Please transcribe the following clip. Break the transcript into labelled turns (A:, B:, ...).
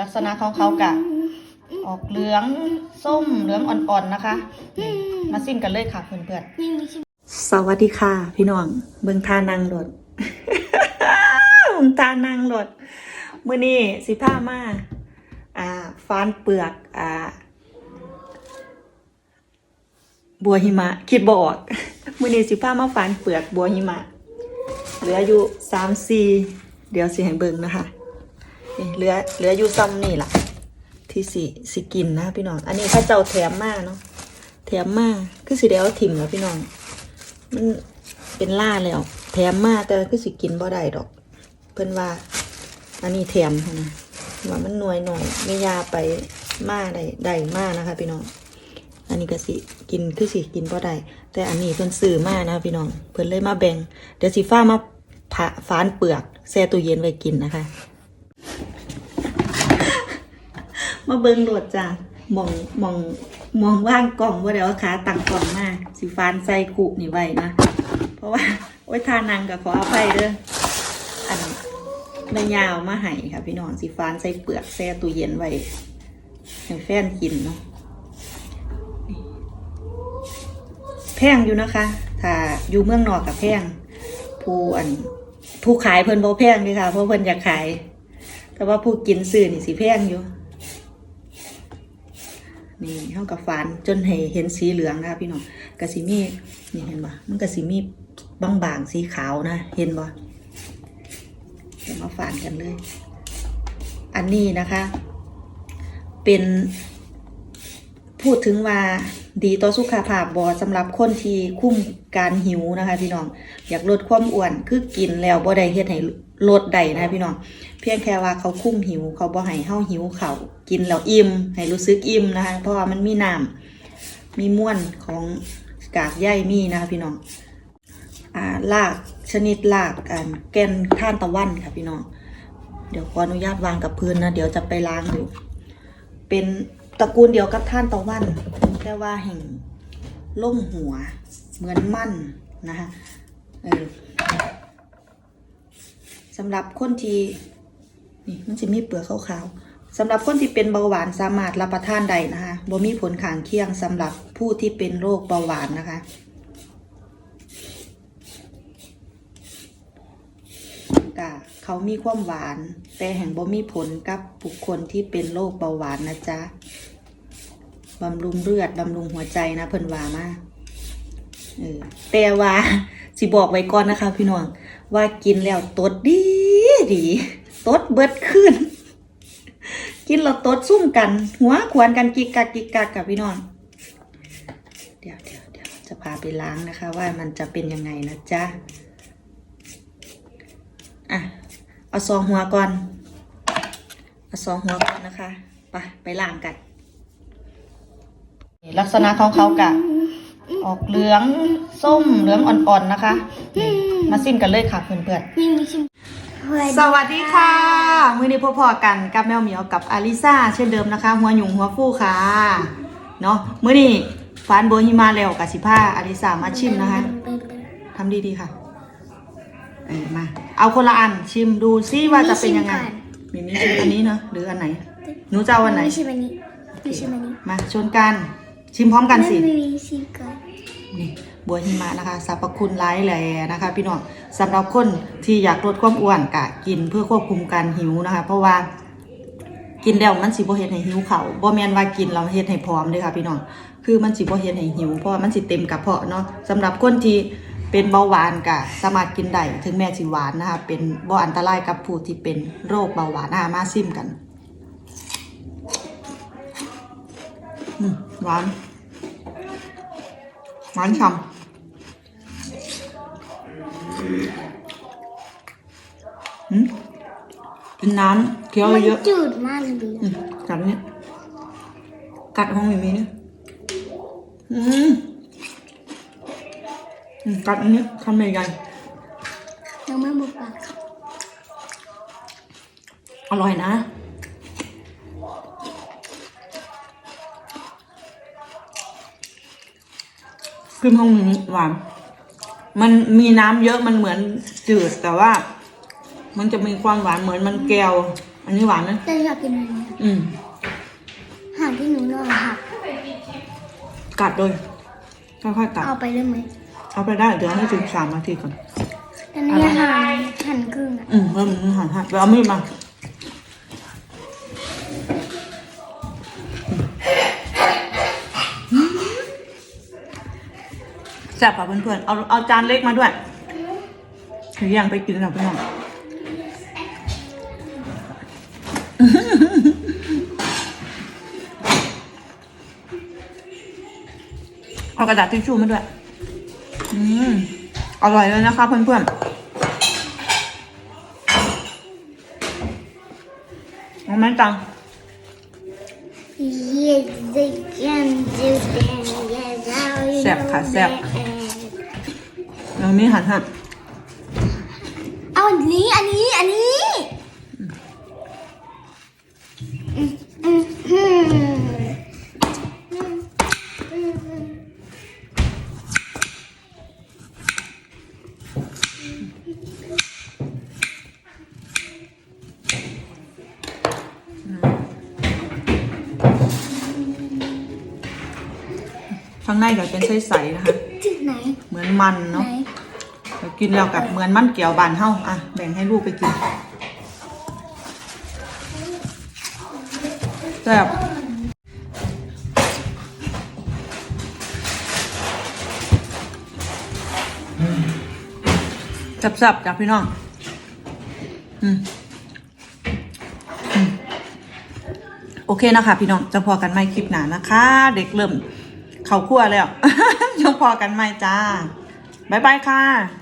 A: ลักษณะของเขากะออกเหลืองส้มเหลืองอ่อนๆนะคะ มาซิมกันเลยค่ะเพื่อนๆ สวัสดีค่ะ พี่น้อง เบิ่งทานางรถเบิ่งทานางรถมื้อนี้สิพามาอ่าฟานเปลือกอ่าบัวหิมะ คิดบออกมื้อนี้สิพามาฟานเปลือกบัวหิมะ เหลืออยู่สามสี่เดี๋ยวสิให้เบิ่งนะคะ นี่เหลือเหลืออยู่ซ้ำนี่ล่ะ ที่สิสิกินนะพี่น้อง อันนี้ถ้าเจ้าแถมมาเนาะแถมมาคือสิเดียวถิ่มแล้วพี่น้อง มันเป็นล่าแล้วแถมมาแต่คือสิกินบ่ได้ดอก เพิ่นว่า อันนี้แถมนะว่ามันหน่วยหน่อยไม่ยาไปมาได้ได้มานะคะ พี่น้อง อันนี้ก็สิกินคือสิกินบ่ได้แต่อันนี้เพิ่นซื้อมานะพี่น้อง เพิ่นเลยมาแบ่งเดี๋ยวสิฟ้ามาผ่าฝานเปลือกแช่ตู้เย็นไว้กินนะคะ มาเบิงโหลดจ้ะมองมองมองว่างกล่องว่าเดี๋ยวเอาขาตั้งกล่องมาสิฟานใส่คุนี่ไว้นะ เพราะว่าโอ้ยทานังกับขออภัยเด้ออันแม่ยาวมาให้ค่ะพี่น้องสิฟานใส่เปลือกแช่ตู้เย็นไว้ให้แฟนกินเนาะแพงอยู่นะคะ ถ้าอยู่เมืองนอกกับแพงผู้อันผู้ขายเพิ่นบ่แพงเลยค่ะ เพราะเพิ่นอยากขาย แต่ว่าผู้กินซื้อนี่สีแพงอยู่ นี่เท่ากับฟันจนให้เห็นสีเหลืองนะพี่น้องกระสีมีนี่เห็นบ่มันกระสีมีบางบางสีขาวนะ เห็นบ่เดี๋ยวมาฝานกันเลย อันนี้นะคะ เป็น พูดถึงว่าดีต่อสุขภาพบอสำหรับคนที่คุ้มการหิวนะคะ พี่น้อง อยากลดความอ้วนคือกินแล้วบ่ได้เฮ็ดให้ลดได้นะพี่น้อง เพียงแค่ว่าเขาคุ้มหิว เขาบ่ให้เฮาหิวเขากินแล้วอิ่มให้รู้สึกอิ่มนะคะ เพราะว่ามันมีน้ำมีม้วนของกากใยมีนะคะพี่น้องอ่ารากชนิดรากอ่าแกนท่านตะวันค่ะพี่น้อง เดี๋ยวขออนุญาตวางกับพื้นนะ เดี๋ยวจะไปล้างอยู่ เป็น ระกูลเดียวกับท่านตะวัน แต่ว่าแห่งล่มหัว เหมือนมั่นนะคะเออสำหรับคนที่นี่มันจะมีเปลือกขาวๆสำหรับคนที่เป็นเบาหวานสามารถรับประทานได้นะคะบ่มีผลข้างเคียงสำหรับผู้ที่เป็นโรคเบาหวานนะคะกะเขามีความหวาน แต่แห่งบ่มีผลกับบุคคลที่เป็นโรคเบาหวานนะจ๊ะ บำรุงเลือดบำรุงหัวใจนะเพิ่นว่ามาเออแต่ว่าสิบอกไว้ก่อนนะคะ พี่น้องว่ากินแล้วตดดีดีตดเบิดขึ้น กินแล้วตดซุ่มกัน หัวขวนกันกิกกักกิกกักกับพี่น้องเดี๋ยวเดี๋ยวเดี๋ยวจะพาไปล้างนะคะ ว่ามันจะเป็นยังไงนะจ๊ะอะเอาซองหัวก่อนเอาซองหัวก่อนนะคะไปไปล้างกัน ลักษณะของเขากะออกเหลืองส้มเหลืองอ่อนๆนะคะนี่มาซิมกันเลยค่ะเพื่อนๆ สวัสดีค่ะ มือนี้พอๆกันกับแมวเหมียวกับอาริซาเช่นเดิมนะคะ หัวหยุ่งหัวฟูค่ะ เนาะมือนี้ฟานโบฮิมาแล้วกับสิผ้าอาริซามาชิมนะคะทำดีๆค่ะ เออมา เอาคนละอันชิมดูซิว่าจะเป็นยังไง มีมีชิมอันนี้เนาะหรืออันไหน หนูจะเอาอันไหน
B: ไม่ใช่อันนี้ไม่ใช่อันนี้
A: มาชนกัน ชิมพร้อมกันสิ
B: ไม่มีชิมก่อน
A: นี่บัวหิมะนะคะสรรพคุณร้ายแรงนะคะ พี่น้องสำหรับคนที่อยากลดความอ้วนกะกินเพื่อควบคุมการหิวนะคะ เพราะว่ากินแล้วมันสิบ่เฮ็ดให้หิวเขาวบ่แม่นว่ากินแล้วเฮ็ดให้พร้อมเด้อค่ะพี่น้องคือมันสิบ่เฮ็ดให้หิวเพราะว่ามันสิเต็มกระเพาะเนาะสำหรับคนที่เป็นเบาหวานกะสามารถกินได้ถึงแม้สิหวานนะคะเป็นบ่อันตรายกับผู้ที่เป็นโรคเบาหวานนะคะมาซิมกันอืมหวาน หวานฉ่ำอืมกินน้ำเคี้ยว
B: มัน
A: เยอะ
B: จืดมากเลย
A: อืมกัดเนี่ยกัดห้องมีมีเนี่ยอืมอืมกัดอันนี้ทำใหญ่
B: ยังไม่หมดปาก
A: ๆอร่อยนะ ขึ้นห้องนี้หวานมันมีน้ำเยอะมันเหมือนจืดแต่ว่า มันจะมีความหวานเหมือนมันแก้ว อันนี้หวานนะ
B: แต่อยากกินอันนี้
A: อืม
B: หางที่หนูนอนหัก
A: กัดเลยค่อยๆกัด
B: เอาไปเลยไหม
A: เอาไปได้เดี๋ยวให้ถึงสามนาทีก่อน
B: แต่นี่หางหันครึ่งอะ
A: อืมเริ่มมือหันหันไปเอามีดมา ซ่บป่ะเพื่อนๆ เอาเอาจานเล็กมาด้วยหรือยังไปกินหรอพี่น้องเอากระดาษทิชชู่มาด้วย อืม อร่อยเลยนะคะเพื่อนๆเอาไหมจัง
B: Yes, they can do that. Yes, how you
A: แซ่บค่ะ
B: know
A: แซ่บ
B: that.
A: เรามีหันหัน
B: เอาอันนี้ อันนี้ อันนี้อืมอืมอืมอืม
A: ข้างในก็เป็นใสๆนะคะ
B: ที่ไหน
A: เหมือนมัน
B: ไหน
A: เนาะแต่ กินแล้วกับเหมือนมันเกี่ยวบานเฮ้าอะแบ่งให้ลูกไปกินแซ่บแซ่บๆจ้ะพี่น้องออืมโอเคนะคะพี่น้องจะพอกันไหมคลิปหนานะคะ เด็กเริ่ม เขาคั่วแล้วยังพอกันไหมจ้า บ๊ายบายค่ะ